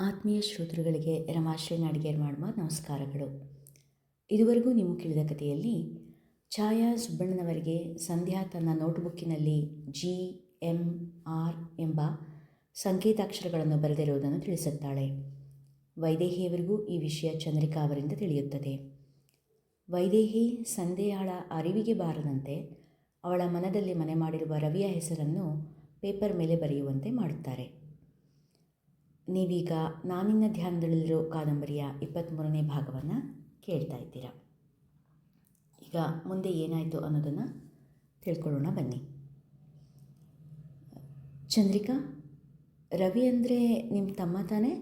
ಆತ್ಮೀಯ ಶ್ರೋತೃಗಳಿಗೆ ರಮಾಶ್ರೀ ನಾಡಿಗೇರ್ ಮಾಡುವ ನಮಸ್ಕಾರಗಳು. ಇದುವರೆಗೂ ನೀವು ಕೇಳಿದ ಕಥೆಯಲ್ಲಿ ಛಾಯಾ ಸುಬ್ಬಣ್ಣನವರಿಗೆ ಸಂಧ್ಯಾ ತನ್ನ ನೋಟ್ಬುಕ್ಕಿನಲ್ಲಿ ಜಿ ಎಂ ಆರ್ ಎಂಬ ಸಂಕೇತಾಕ್ಷರಗಳನ್ನು ಬರೆದಿರುವುದನ್ನು ತಿಳಿಸುತ್ತಾಳೆ. ವೈದೇಹಿಯವರಿಗೂ ಈ ವಿಷಯ ಚಂದ್ರಿಕಾ ಅವರಿಂದ ತಿಳಿಯುತ್ತದೆ. ವೈದೇಹಿ ಸಂಧ್ಯಾಳ ಅರಿವಿಗೆ ಬಾರದಂತೆ ಅವಳ ಮನದಲ್ಲಿ ಮನೆ ಮಾಡಿರುವ ರವಿಯ ಹೆಸರನ್ನು ಪೇಪರ್ ಮೇಲೆ ಬರೆಯುವಂತೆ ಮಾಡುತ್ತಾರೆ. ನೀವೀಗ ನಾನಿನ್ನ ಧ್ಯಾನದಲ್ಲಿರೋ ಕಾದಂಬರಿಯ ಇಪ್ಪತ್ತ್ಮೂರನೇ ಭಾಗವನ್ನು ಕೇಳ್ತಾ ಇದ್ದೀರಾ. ಈಗ ಮುಂದೆ ಏನಾಯಿತು ಅನ್ನೋದನ್ನು ತಿಳ್ಕೊಳ್ಳೋಣ ಬನ್ನಿ. ಚಂದ್ರಿಕಾ, ರವಿ ಅಂದರೆ ನಿಮ್ಮ ತಮ್ಮ ತಾನೇ?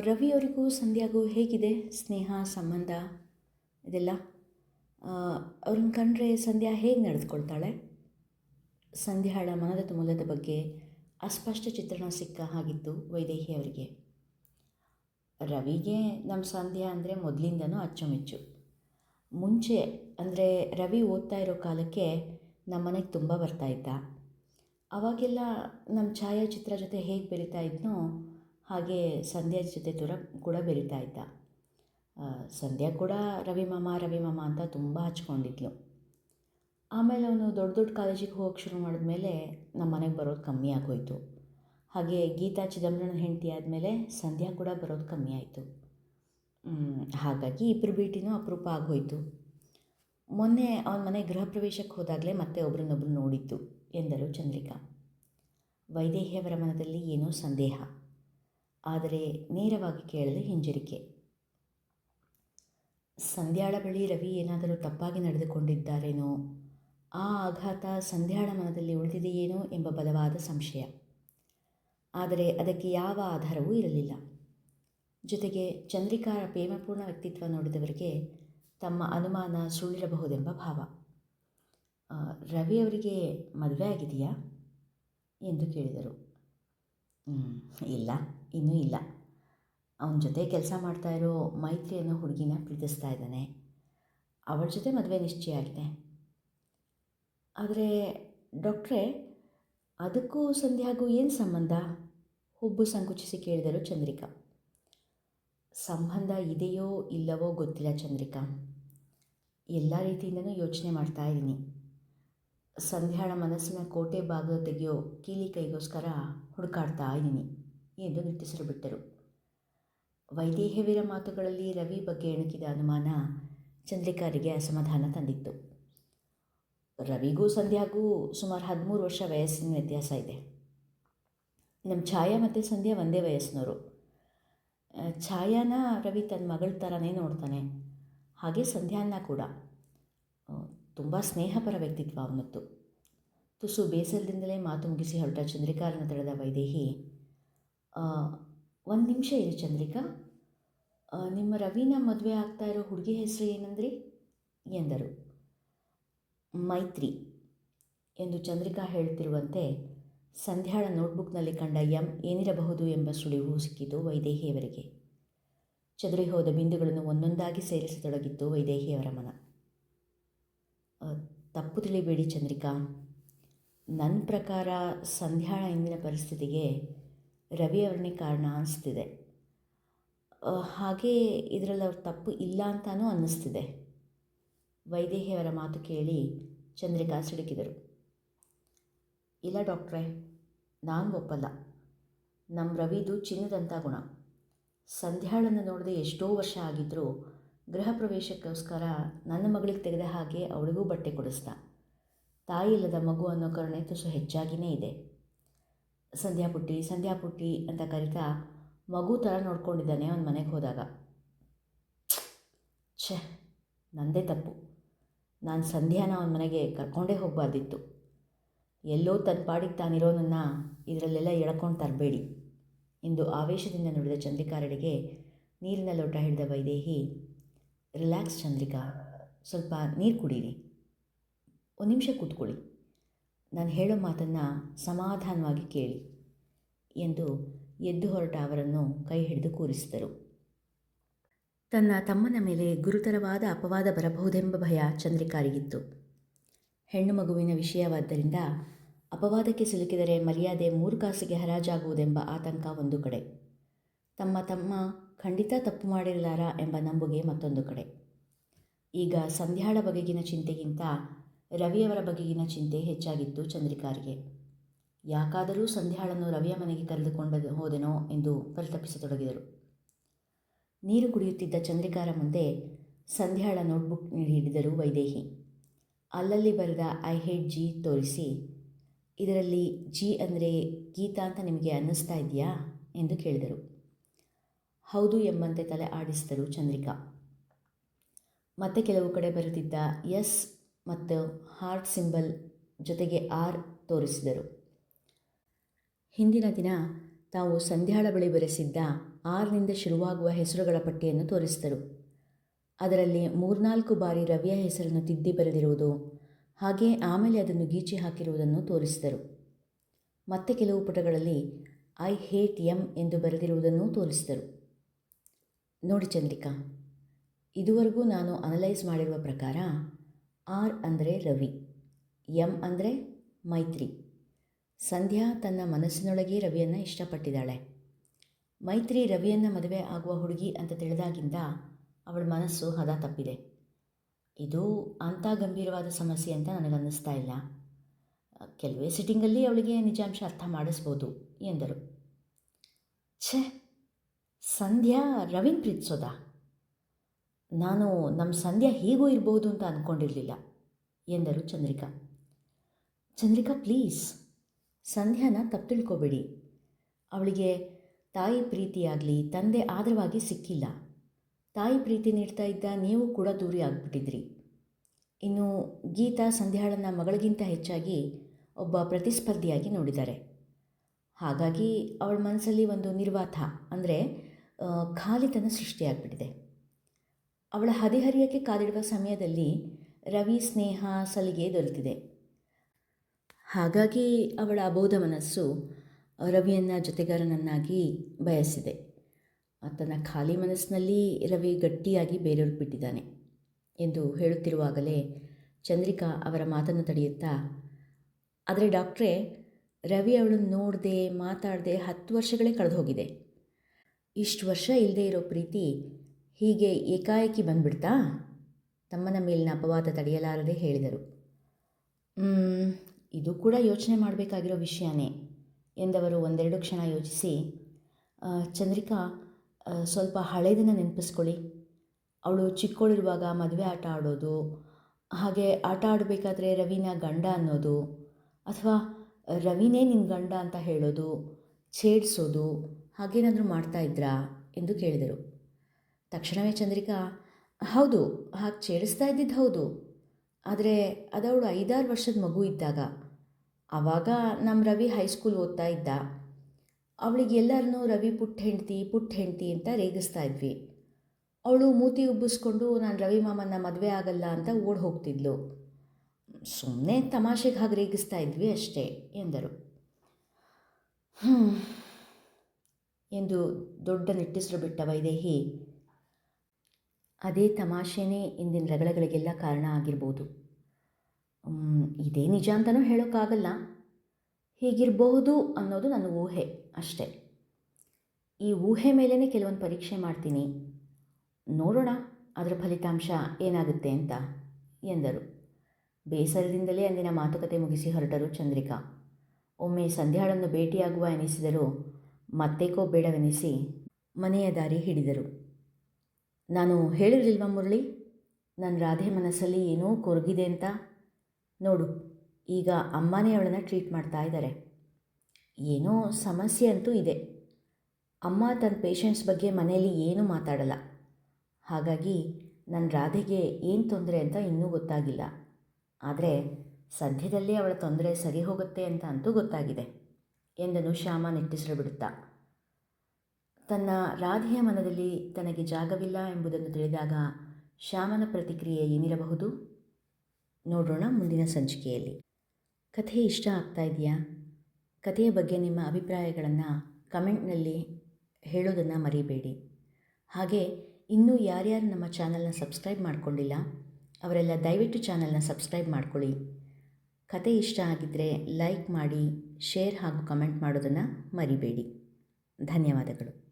ರವಿಯವರಿಗೂ ಸಂಧ್ಯಾಗೂ ಹೇಗಿದೆ? ಸ್ನೇಹ, ಸಂಬಂಧ, ಇದೆಲ್ಲ? ಅವ್ರನ್ನ ಕಂಡ್ರೆ ಸಂಧ್ಯಾ ಹೇಗೆ ನಡೆದುಕೊಳ್ತಾಳೆ? ಸಂಧ್ಯಾಳ ಮನದ ತುಮುಲದ ಬಗ್ಗೆ ಅಸ್ಪಷ್ಟ ಚಿತ್ರಣ ಸಿಕ್ಕ ಹಾಗಿತ್ತು ವೈದೇಹಿ ಅವರಿಗೆ. ರವಿಗೆ ನಮ್ಮ ಸಂಧ್ಯಾ ಅಂದರೆ ಮೊದಲಿಂದನೂ ಅಚ್ಚುಮೆಚ್ಚು. ಮುಂಚೆ ಅಂದರೆ ರವಿ ಓದ್ತಾ ಇರೋ ಕಾಲಕ್ಕೆ ನಮ್ಮ ಮನೆಗೆ ತುಂಬ ಇದ್ದ. ಅವಾಗೆಲ್ಲ ನಮ್ಮ ಛಾಯಾಚಿತ್ರ ಜೊತೆ ಹೇಗೆ ಬೆರಿತಾ ಇದ್ನೋ ಹಾಗೆ ಸಂಧ್ಯಾ ಜೊತೆ ತುರ ಕೂಡ ಬೆರಿತಾ ಇದ್ದ. ಸಂಧ್ಯಾ ಕೂಡ ರವಿ ಮಾಮ ರವಿ ಮಾಮ ಅಂತ ತುಂಬ ಹಚ್ಕೊಂಡಿದ್ಲು. ಆಮೇಲೆ ಅವನು ದೊಡ್ಡ ದೊಡ್ಡ ಕಾಲೇಜಿಗೆ ಹೋಗಕ್ಕೆ ಶುರು ಮಾಡಿದ್ಮೇಲೆ ನಮ್ಮ ಮನೆಗೆ ಬರೋದು ಕಮ್ಮಿ ಆಗೋಯ್ತು. ಹಾಗೆ ಗೀತಾ ಚಿದಂಬರನ ಹೆಂಡತಿ ಆದಮೇಲೆ ಸಂಧ್ಯಾ ಕೂಡ ಬರೋದು ಕಮ್ಮಿ ಆಯಿತು. ಹಾಗಾಗಿ ಇಬ್ಬರು ಭೇಟಿನೂ ಅಪರೂಪ ಆಗೋಯ್ತು. ಮೊನ್ನೆ ಅವನ ಮನೆ ಗೃಹ ಪ್ರವೇಶಕ್ಕೆ ಹೋದಾಗಲೇ ಮತ್ತೆ ಒಬ್ರನ್ನೊಬ್ರು ನೋಡಿದ್ದು ಎಂದರು ಚಂದ್ರಿಕಾ. ವೈದೇಹಿಯವರ ಮನದಲ್ಲಿ ಏನೋ ಸಂದೇಹ. ಆದರೆ ನೇರವಾಗಿ ಕೇಳಲು ಹಿಂಜರಿಕೆ. ಸಂಧ್ಯಾಳ ಬಳಿ ರವಿ ಏನಾದರೂ ತಪ್ಪಾಗಿ ನಡೆದುಕೊಂಡಿದ್ದಾರೇನೋ ಆ ಆಘಾತ ಸಂಧ್ಯಾಳ ಮನದಲ್ಲಿ ಉಳಿದಿದೆಯೇನೋ ಎಂಬ ಬಲವಾದ ಸಂಶಯ. ಆದರೆ ಅದಕ್ಕೆ ಯಾವ ಆಧಾರವೂ ಇರಲಿಲ್ಲ. ಜೊತೆಗೆ ಚಂದ್ರಿಕಾರ ಪ್ರೇಮಪೂರ್ಣ ವ್ಯಕ್ತಿತ್ವ ನೋಡಿದವರಿಗೆ ತಮ್ಮ ಅನುಮಾನ ಸುಳ್ಳಿರಬಹುದೆಂಬ ಭಾವ. ರವಿ ಅವರಿಗೆ ಮದುವೆ ಆಗಿದೆಯಾ? ಎಂದು ಕೇಳಿದರು. ಇಲ್ಲ, ಇನ್ನೂ ಇಲ್ಲ. ಅವನ ಜೊತೆ ಕೆಲಸ ಮಾಡ್ತಾ ಇರೋ ಮೈತ್ರಿ ಅನ್ನೋ ಹುಡುಗಿನ ಪ್ರೀತಿಸ್ತಾ ಇದ್ದಾನೆ. ಅವಳ ಜೊತೆ ಮದುವೆ ನಿಶ್ಚಯ ಆಗಿದೆ. ಆದರೆ ಡಾಕ್ಟ್ರೇ, ಅದಕ್ಕೂ ಸಂಧ್ಯಾಗೂ ಏನು ಸಂಬಂಧ? ಹುಬ್ಬು ಸಂಕುಚಿಸಿ ಕೇಳಿದರು ಚಂದ್ರಿಕಾ. ಸಂಬಂಧ ಇದೆಯೋ ಇಲ್ಲವೋ ಗೊತ್ತಿಲ್ಲ ಚಂದ್ರಿಕಾ. ಎಲ್ಲ ರೀತಿಯಿಂದನೂ ಯೋಚನೆ ಮಾಡ್ತಾ ಇದ್ದೀನಿ. ಸಂಧ್ಯಾಳ ಮನಸ್ಸಿನ ಕೋಟೆ ಬಾಗಿಲು ತೆಗೆಯೋ ಕೀಲಿ ಕೈಗೋಸ್ಕರ ಹುಡುಕಾಡ್ತಾ ಇದ್ದೀನಿ ಎಂದು ನಿಟ್ಟುಸಿರು ಬಿಟ್ಟರು. ವೈದೇಹ್ಯವೀರ ಮಾತುಗಳಲ್ಲಿ ರವಿ ಬಗ್ಗೆ ಎಣುಕಿದ ಅನುಮಾನ ಚಂದ್ರಿಕಾರಿಗೆ ಅಸಮಾಧಾನ ತಂದಿತ್ತು. ರವಿಗೂ ಸಂಧ್ಯಾಗೂ ಸುಮಾರು ಹದಿಮೂರು ವರ್ಷ ವಯಸ್ಸಿನ ವ್ಯತ್ಯಾಸ ಇದೆ. ನಮ್ಮ ಛಾಯಾ ಮತ್ತು ಸಂಧ್ಯಾ ಒಂದೇ ವಯಸ್ಸಿನವರು. ಛಾಯಾನ ರವಿ ತನ್ನ ಮಗಳ ಥರನೇ ನೋಡ್ತಾನೆ. ಹಾಗೆ ಸಂಧ್ಯಾನ ಕೂಡ. ತುಂಬ ಸ್ನೇಹಪರ ವ್ಯಕ್ತಿತ್ವ ಅವನದ್ದು. ತುಸು ಬೇಸರದಿಂದಲೇ ಮಾತು ಮುಗಿಸಿ ಹೊರಟ ಚಂದ್ರಿಕಾರನ ತಡೆದ ವೈದೇಹಿ. ಒಂದು ನಿಮಿಷ ಇರಿ ಚಂದ್ರಿಕಾ. ನಿಮ್ಮ ರವಿನ ಮದುವೆ ಆಗ್ತಾ ಇರೋ ಹುಡುಗಿ ಹೆಸರು ಏನಂದ್ರಿ? ಎಂದರು. ಮೈತ್ರಿ ಎಂದು ಚಂದ್ರಿಕಾ ಹೇಳುತ್ತಿರುವಂತೆ ಸಂಧ್ಯಾಳ ನೋಟ್ಬುಕ್ನಲ್ಲಿ ಕಂಡ ಎಂ ಏನಿರಬಹುದು ಎಂಬ ಸುಳಿವು ಸಿಕ್ಕಿತು ವೈದೇಹಿಯವರಿಗೆ. ಚದುರಿ ಹೋದ ಬಿಂದುಗಳನ್ನು ಒಂದೊಂದಾಗಿ ಸೇರಿಸತೊಡಗಿತ್ತು ವೈದೇಹಿಯವರ ಮನ. ತಪ್ಪು ತಿಳಿಬೇಡಿ ಚಂದ್ರಿಕಾ. ನನ್ನ ಪ್ರಕಾರ ಸಂಧ್ಯಾಳ ಇಂದಿನ ಪರಿಸ್ಥಿತಿಗೆ ರವಿ ಅವರನ್ನೇ ಕಾರಣ ಅನಿಸ್ತಿದೆ. ಹಾಗೆ ಇದರಲ್ಲಿ ಅವ್ರ ತಪ್ಪು ಇಲ್ಲ ಅಂತಾನೂ ಅನ್ನಿಸ್ತಿದೆ. ವೈದೇಹಿಯವರ ಮಾತು ಕೇಳಿ ಚಂದ್ರಿಕಾ ಸಿಡುಕಿದರು ಇಲ್ಲ ಡಾಕ್ಟ್ರೇ, ನಾನು ಒಪ್ಪಲ್ಲ. ನಮ್ಮ ರವಿದು ಚಿನ್ನದಂಥ ಗುಣ. ಸಂಧ್ಯಾಳನ್ನು ನೋಡದೆ ಎಷ್ಟೋ ವರ್ಷ ಆಗಿದ್ದರೂ ಗೃಹ ಪ್ರವೇಶಕ್ಕೋಸ್ಕರ ನನ್ನ ಮಗಳಿಗೆ ತೆಗೆದ ಹಾಗೆ ಅವಳಿಗೂ ಬಟ್ಟೆ ಕೊಡಿಸ್ದ. ತಾಯಿ ಇಲ್ಲದ ಮಗು ಅನ್ನೋ ಕರುಣೆ ತುಸು ಹೆಚ್ಚಾಗಿಯೇ ಇದೆ. ಸಂಧ್ಯಾ ಪುಟ್ಟಿ ಸಂಧ್ಯಾ ಪುಟ್ಟಿ ಅಂತ ಕರಿತಾ ಮಗು ಥರ ನೋಡ್ಕೊಂಡಿದ್ದಾನೆ ಅವನ ಮನೆಗೆ ಹೋದಾಗ. ಛೆ, ನಂದೇ ತಪ್ಪು. ನಾನು ಸಂಧ್ಯಾನ ಅವನ ಮನೆಗೆ ಕರ್ಕೊಂಡೇ ಹೋಗಬಾರ್ದಿತ್ತು. ಎಲ್ಲೋ ತನ್ನ ಪಾಡಿಗೆ ತಾನಿರೋನನ್ನು ಇದರಲ್ಲೆಲ್ಲ ಎಳ್ಕೊಂಡು ತರಬೇಡಿ ಎಂದು ಆವೇಶದಿಂದ ನುಡಿದ ಚಂದ್ರಿಕಾರಡಿಗೆ ನೀರಿನ ಲೋಟ ಹಿಡಿದ ವೈದೇಹಿ, ರಿಲ್ಯಾಕ್ಸ್ ಚಂದ್ರಿಕಾ, ಸ್ವಲ್ಪ ನೀರು ಕುಡೀರಿ. ಒಂದು ನಿಮಿಷ ಕೂತ್ಕೊಳ್ಳಿ. ನಾನು ಹೇಳೋ ಮಾತನ್ನು ಸಮಾಧಾನವಾಗಿ ಕೇಳಿ ಎಂದು ಎದ್ದು ಹೊರಟ ಅವರನ್ನು ಕೈ ಹಿಡಿದು ಕೂರಿಸಿದರು. ತನ್ನ ತಮ್ಮನ ಮೇಲೆ ಗುರುತರವಾದ ಅಪವಾದ ಬರಬಹುದೆಂಬ ಭಯ ಚಂದ್ರಿಕಾರಿಗಿತ್ತು. ಹೆಣ್ಣು ಮಗುವಿನ ವಿಷಯವಾದ್ದರಿಂದ ಅಪವಾದಕ್ಕೆ ಸಿಲುಕಿದರೆ ಮರ್ಯಾದೆ ಮೂರು ಕಾಸಿಗೆ ಹರಾಜಾಗುವುದೆಂಬ ಆತಂಕ ಒಂದು ಕಡೆ. ತಮ್ಮ ತಮ್ಮ ಖಂಡಿತ ತಪ್ಪು ಮಾಡಿರಲಾರ ಎಂಬ ನಂಬುಗೆ ಮತ್ತೊಂದು ಕಡೆ. ಈಗ ಸಂಧ್ಯಾಳ ಬಗೆಗಿನ ಚಿಂತೆಗಿಂತ ರವಿಯವರ ಬಗೆಗಿನ ಚಿಂತೆ ಹೆಚ್ಚಾಗಿತ್ತು ಚಂದ್ರಿಕಾರಿಗೆ. ಯಾಕಾದರೂ ಸಂಧ್ಯಾಳನ್ನು ರವಿಯ ಮನೆಗೆ ಕರೆದುಕೊಂಡು ಹೋದೆನೋ ಎಂದು ಪರಿತಪಿಸತೊಡಗಿದರು. ನೀರು ಕುಡಿಯುತ್ತಿದ್ದ ಚಂದ್ರಿಕಾರ ಮುಂದೆ ಸಂಧ್ಯಾಳ ನೋಟ್ಬುಕ್ ಹಿಡಿದರು ವೈದೇಹಿ. ಅಲ್ಲಲ್ಲಿ ಬರೆದ ಐ ಹೇಟ್ ಜಿ ತೋರಿಸಿ, ಇದರಲ್ಲಿ ಜಿ ಅಂದರೆ ಗೀತಾ ಅಂತ ನಿಮಗೆ ಅನ್ನಿಸ್ತಾ ಇದೆಯಾ? ಎಂದು ಕೇಳಿದರು. ಹೌದು ಎಂಬಂತೆ ತಲೆ ಆಡಿಸಿದರು ಚಂದ್ರಿಕಾ. ಮತ್ತೆ ಕೆಲವು ಕಡೆ ಬರೆದಿದ್ದ ಎಸ್ ಮತ್ತು ಹಾರ್ಟ್ ಸಿಂಬಲ್ ಜೊತೆಗೆ ಆರ್ ತೋರಿಸಿದರು. ಹಿಂದಿನ ದಿನ ತಾವು ಸಂಧ್ಯಾಳ ಬಳಿ ಬರೆಸಿದ್ದ ಆರ್ನಿಂದ ಶುರುವಾಗುವ ಹೆಸರುಗಳ ಪಟ್ಟಿಯನ್ನು ತೋರಿಸಿದರು. ಅದರಲ್ಲಿ ಮೂರ್ನಾಲ್ಕು ಬಾರಿ ರವಿಯ ಹೆಸರನ್ನು ತಿದ್ದಿ ಬರೆದಿರುವುದು, ಹಾಗೆ ಆಮೇಲೆ ಅದನ್ನು ಗೀಚಿ ಹಾಕಿರುವುದನ್ನು ತೋರಿಸಿದರು. ಮತ್ತೆ ಕೆಲವು ಪುಟಗಳಲ್ಲಿ ಐ ಹೇಟ್ ಎಂ ಎಂದು ಬರೆದಿರುವುದನ್ನು ತೋರಿಸಿದರು. ನೋಡಿ ಚಂದ್ರಿಕಾ, ಇದುವರೆಗೂ ನಾನು ಅನಲೈಸ್ ಮಾಡಿರುವ ಪ್ರಕಾರ ಆರ್ ಅಂದರೆ ರವಿ, ಎಂ ಅಂದರೆ ಮೈತ್ರಿ. ಸಂಧ್ಯಾ ತನ್ನ ಮನಸ್ಸಿನೊಳಗೆ ರವಿಯನ್ನು ಇಷ್ಟಪಟ್ಟಿದ್ದಾಳೆ. ಮೈತ್ರಿ ರವಿಯನ್ನು ಮದುವೆ ಆಗುವ ಹುಡುಗಿ ಅಂತ ತಿಳಿದಾಗಿಂದ ಅವಳ ಮನಸ್ಸು ಹದ ತಪ್ಪಿದೆ. ಇದು ಅಂಥ ಗಂಭೀರವಾದ ಸಮಸ್ಯೆ ಅಂತ ನನಗನ್ನಿಸ್ತಾ ಇಲ್ಲ. ಕೆಲವೇ ಸಿಟ್ಟಿಂಗಲ್ಲಿ ಅವಳಿಗೆ ನಿಜಾಂಶ ಅರ್ಥ ಮಾಡಿಸ್ಬೋದು ಎಂದರು. ಛೇ, ಸಂಧ್ಯಾ ರವೀನ್ ಪ್ರೀತಿಸೋದಾ? ನಾನು ನಮ್ಮ ಸಂಧ್ಯಾ ಹೀಗೂ ಇರ್ಬೋದು ಅಂತ ಅಂದ್ಕೊಂಡಿರಲಿಲ್ಲ ಎಂದರು ಚಂದ್ರಿಕಾ. ಚಂದ್ರಿಕಾ, ಪ್ಲೀಸ್, ಸಂಧ್ಯಾನ ತಪ್ಪು ತಿಳ್ಕೊಬೇಡಿ ಅವಳಿಗೆ ತಾಯಿ ಪ್ರೀತಿಯಾಗಲಿ ತಂದೆ ಆದರವಾಗಿ ಸಿಕ್ಕಿಲ್ಲ. ತಾಯಿ ಪ್ರೀತಿ ನೀಡ್ತಾ ಇದ್ದ ನೀವು ಕೂಡ ದೂರಿ ಆಗಿಬಿಟ್ಟಿದ್ರಿ. ಇನ್ನು ಗೀತಾ ಸಂಧ್ಯಾಳನ್ನ ಮಗಳಿಗಿಂತ ಹೆಚ್ಚಾಗಿ ಒಬ್ಬ ಪ್ರತಿಸ್ಪರ್ಧಿಯಾಗಿ ನೋಡಿದ್ದಾರೆ. ಹಾಗಾಗಿ ಅವಳ ಮನಸ್ಸಲ್ಲಿ ಒಂದು ನಿರ್ವಾತ ಅಂದರೆ ಖಾಲಿತನ ಸೃಷ್ಟಿಯಾಗ್ಬಿಟ್ಟಿದೆ ಅವಳ ಹದಿಹರಿಯಕ್ಕೆ ಕಾದಿಡುವ ಸಮಯದಲ್ಲಿ ರವಿ ಸ್ನೇಹ ಸಲಿಗೆ ದೊರೆತಿದೆ. ಹಾಗಾಗಿ ಅವಳ ಅಬೋಧ ಮನಸ್ಸು ರವಿಯನ್ನು ಜೊತೆಗಾರನನ್ನಾಗಿ ಬಯಸಿದೆ. ತನ್ನ ಖಾಲಿ ಮನಸ್ಸಿನಲ್ಲಿ ರವಿ ಗಟ್ಟಿಯಾಗಿ ಬೇರೆಯವ್ರಿಗೆ ಬಿಟ್ಟಿದ್ದಾನೆ ಎಂದು ಹೇಳುತ್ತಿರುವಾಗಲೇ ಚಂದ್ರಿಕಾ ಅವರ ಮಾತನ್ನು ತಡೆಯುತ್ತಾ, ಆದರೆ ಡಾಕ್ಟ್ರೇ, ರವಿ ಅವಳನ್ನು ನೋಡದೆ ಮಾತಾಡದೆ ಹತ್ತು ವರ್ಷಗಳೇ ಕಳೆದು ಹೋಗಿದೆ ಇಷ್ಟು ವರ್ಷ ಇಲ್ಲದೆ ಇರೋ ಪ್ರೀತಿ ಹೀಗೆ ಏಕಾಏಕಿ ಬಂದ್ಬಿಡ್ತಾ? ತಮ್ಮನ ಮೇಲಿನ ಅಪವಾದ ತಡೆಯಲಾರದೆ ಹೇಳಿದರು. ಇದು ಕೂಡ ಯೋಚನೆ ಮಾಡಬೇಕಾಗಿರೋ ವಿಷಯನೇ. ಎಂದವರು ಒಂದೆರಡು ಕ್ಷಣ ಯೋಚಿಸಿ ಚಂದ್ರಿಕಾ ಸ್ವಲ್ಪ ಹಳೆಯದನ್ನು ನೆನಪಿಸ್ಕೊಳ್ಳಿ. ಅವಳು ಚಿಕ್ಕವಳಿರುವಾಗ ಮದುವೆ ಆಟ ಆಡೋದು, ಹಾಗೆ ಆಟ ಆಡಬೇಕಾದ್ರೆ ರವಿನ ಗಂಡ ಅನ್ನೋದು, ಅಥವಾ ರವಿನೇ ನಿನ್ನ ಗಂಡ ಅಂತ ಹೇಳೋದು, ಛೇಡಿಸೋದು, ಹಾಗೇನಾದರೂ ಮಾಡ್ತಾ ಇದ್ರಾ? ಎಂದು ಕೇಳಿದರು. ತಕ್ಷಣವೇ ಚಂದ್ರಿಕಾ, ಹೌದು, ಹಾಗೆ ಛೇಡಿಸ್ತಾ ಇದ್ದಿದ್ದು ಹೌದು. ಆದರೆ ಅದವಳು ಐದಾರು ವರ್ಷದ ಮಗು ಇದ್ದಾಗ. ಆವಾಗ ನಮ್ಮ ರವಿ ಹೈಸ್ಕೂಲ್ ಓದ್ತಾ ಇದ್ದ. ಅವಳಿಗೆ ಎಲ್ಲರನ್ನೂ ರವಿ ಪುಟ್ಟ ಹೆಂಡ್ತಿ ಪುಟ್ಟ ಹೆಂಡ್ತಿ ಅಂತ ರೇಗಿಸ್ತಾ ಇದ್ವಿ. ಅವಳು ಮೂತಿ ಉಬ್ಬಿಸ್ಕೊಂಡು, ನಾನು ರವಿ ಮಾಮನ್ನ ಮದುವೆ ಆಗಲ್ಲ ಅಂತ ಓಡ್ ಹೋಗ್ತಿದ್ಲು. ಸುಮ್ಮನೆ ತಮಾಷೆಗೆ ಹಾಗೆ ರೇಗಿಸ್ತಾ ಇದ್ವಿ ಅಷ್ಟೇ, ಎಂದರು. ಎಂದು ದೊಡ್ಡ ನಿಟ್ಟಿಸರು ಬಿಟ್ಟ ವೈದೇಹಿ. ಅದೇ ತಮಾಷೆನೇ ಇಂದಿನ ರಗಳಗಳಿಗೆಲ್ಲ ಕಾರಣ ಆಗಿರ್ಬೋದು. ಇದೇ ನಿಜ ಅಂತಲೂ ಹೇಳೋಕ್ಕಾಗಲ್ಲ. ಹೀಗಿರಬಹುದು ಅನ್ನೋದು ನನ್ನ ಊಹೆ ಅಷ್ಟೆ. ಈ ಊಹೆ ಮೇಲೇ ಕೆಲವೊಂದು ಪರೀಕ್ಷೆ ಮಾಡ್ತೀನಿ. ನೋಡೋಣ ಅದರ ಫಲಿತಾಂಶ ಏನಾಗುತ್ತೆ ಅಂತ, ಎಂದರು. ಬೇಸರದಿಂದಲೇ ಅಂದಿನ ಮಾತುಕತೆ ಮುಗಿಸಿ ಹೊರಟರು ಚಂದ್ರಿಕಾ. ಒಮ್ಮೆ ಸಂಧ್ಯಾಳನ್ನು ಭೇಟಿಯಾಗುವ ಎನಿಸಿದರೂ ಮತ್ತೇಕೋ ಬೇಡವೆನಿಸಿ ಮನೆಯ ದಾರಿ ಹಿಡಿದರು. ನಾನು ಹೇಳಿರಲಿಲ್ವ ಮುರಳಿ ನನ್ನ ರಾಧೆ ಮನಸ್ಸಲ್ಲಿ ಏನೋ ಕೊರಗಿದೆ ಅಂತ? ನೋಡು. ಈಗ ಅಮ್ಮನೇ ಅವಳನ್ನು ಟ್ರೀಟ್ ಮಾಡ್ತಾ ಇದ್ದಾರೆ ಏನೋ ಸಮಸ್ಯೆ ಅಂತೂ ಇದೆ. ಅಮ್ಮ ತನ್ನ ಪೇಷಂಟ್ಸ್ ಬಗ್ಗೆ ಮನೆಯಲ್ಲಿ ಏನೂ ಮಾತಾಡಲ್ಲ. ಹಾಗಾಗಿ ನನ್ನ ರಾಧೆಗೆ ಏನು ತೊಂದರೆ ಅಂತ ಇನ್ನೂ ಗೊತ್ತಾಗಿಲ್ಲ. ಆದರೆ ಸದ್ಯದಲ್ಲೇ ಅವಳ ತೊಂದರೆ ಸರಿ ಹೋಗುತ್ತೆ ಅಂತ ಅಂತೂ ಗೊತ್ತಾಗಿದೆ, ಎಂದನು ಶ್ಯಾಮ ನೆಟ್ಟಿಸಲು ಬಿಡುತ್ತಾ. ತನ್ನ ರಾಧೆಯ ಮನದಲ್ಲಿ ತನಗೆ ಜಾಗವಿಲ್ಲ ಎಂಬುದನ್ನು ತಿಳಿದಾಗ ಶ್ಯಾಮನ ಪ್ರತಿಕ್ರಿಯೆ ಏನಿರಬಹುದು? ನೋಡೋಣ ಮುಂದಿನ ಸಂಚಿಕೆಯಲ್ಲಿ. ಕಥೆ ಇಷ್ಟ ಆಗ್ತಾ ಇದೆಯಾ? ಕಥೆಯ ಬಗ್ಗೆ ನಿಮ್ಮ ಅಭಿಪ್ರಾಯಗಳನ್ನು ಕಮೆಂಟ್ನಲ್ಲಿ ಹೇಳೋದನ್ನು ಮರಿಬೇಡಿ. ಹಾಗೆ ಇನ್ನೂ ಯಾರ್ಯಾರು ನಮ್ಮ ಚಾನಲ್ನ ಸಬ್ಸ್ಕ್ರೈಬ್ ಮಾಡಿಕೊಂಡಿಲ್ಲ, ಅವರೆಲ್ಲ ದಯವಿಟ್ಟು ಚಾನಲ್ನ ಸಬ್ಸ್ಕ್ರೈಬ್ ಮಾಡ್ಕೊಳ್ಳಿ. ಕತೆ ಇಷ್ಟ ಆಗಿದ್ದರೆ ಲೈಕ್ ಮಾಡಿ, ಶೇರ್ ಹಾಗೂ ಕಮೆಂಟ್ ಮಾಡೋದನ್ನು ಮರಿಬೇಡಿ. ಧನ್ಯವಾದಗಳು.